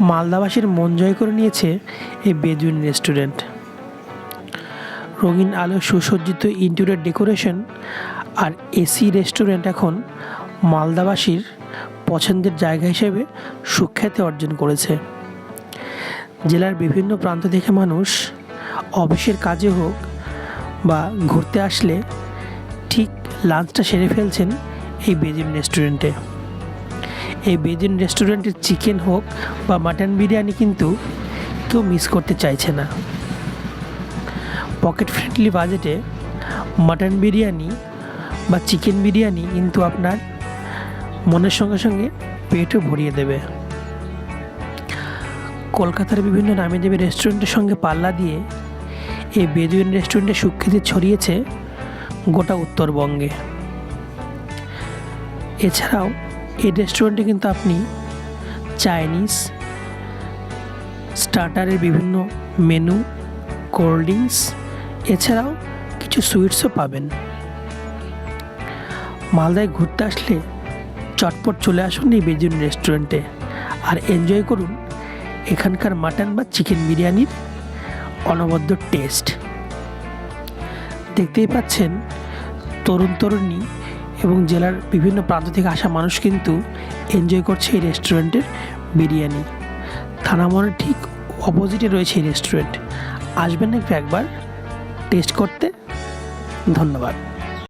মালদাবাসীর মন জয় করে নিয়েছে এই বেদুইন রেস্টুরেন্ট। রঙিন আলো সুসজ্জিত ইন্টেরিয়র ডেকোরেশন আর এসি রেস্টুরেন্ট এখন মালদাবাসীর পছন্দের জায়গা হিসেবে সুখ্যাতি অর্জন করেছে। জেলার বিভিন্ন প্রান্ত থেকে মানুষ অফিসের কাজে হোক বা ঘুরতে আসলে ঠিক লাঞ্চটা সেরে ফেলছেন এই বেজিন রেস্টুরেন্টে এই বেজিন রেস্টুরেন্টের চিকেন হোক বা মাটন বিরিয়ানি কিন্তু কেউ মিস করতে চাইছে না। পকেট ফ্রেন্ডলি বাজেটে মাটন বিরিয়ানি বা চিকেন বিরিয়ানি কিন্তু আপনার মনের সঙ্গে সঙ্গে পেটও ভরিয়ে দেবে। কলকাতার বিভিন্ন নামী দামি রেস্টুরেন্টের সঙ্গে পাল্লা দিয়ে এই বেদুইন রেস্টুরেন্টের সুখ্যাতি ছড়িয়েছে গোটা উত্তরবঙ্গে। এছাড়াও এই রেস্টুরেন্টে কিন্তু আপনি চাইনিজ স্টার্টারের বিভিন্ন মেনু কোল্ড ড্রিঙ্কস এছাড়াও কিছু সুইটসও পাবেন। মালদায় ঘুরতে আসলে চটপট চলে আসুন এই বেজুন রেস্টুরেন্টে আর এনজয় করুন এখানকার মাটন বা চিকেন বিরিয়ানির অনবদ্য টেস্ট দেখতেই পাচ্ছেন তরুণ তরুণী এবং জেলার বিভিন্ন প্রান্ত থেকে আসা মানুষ কিন্তু এনজয় করছে এই রেস্টুরেন্টের বিরিয়ানি। থানা মোড়ের ঠিক অপোজিটে রয়েছে এই রেস্টুরেন্ট আসবেন একটু একবার টেস্ট করতে ধন্যবাদ।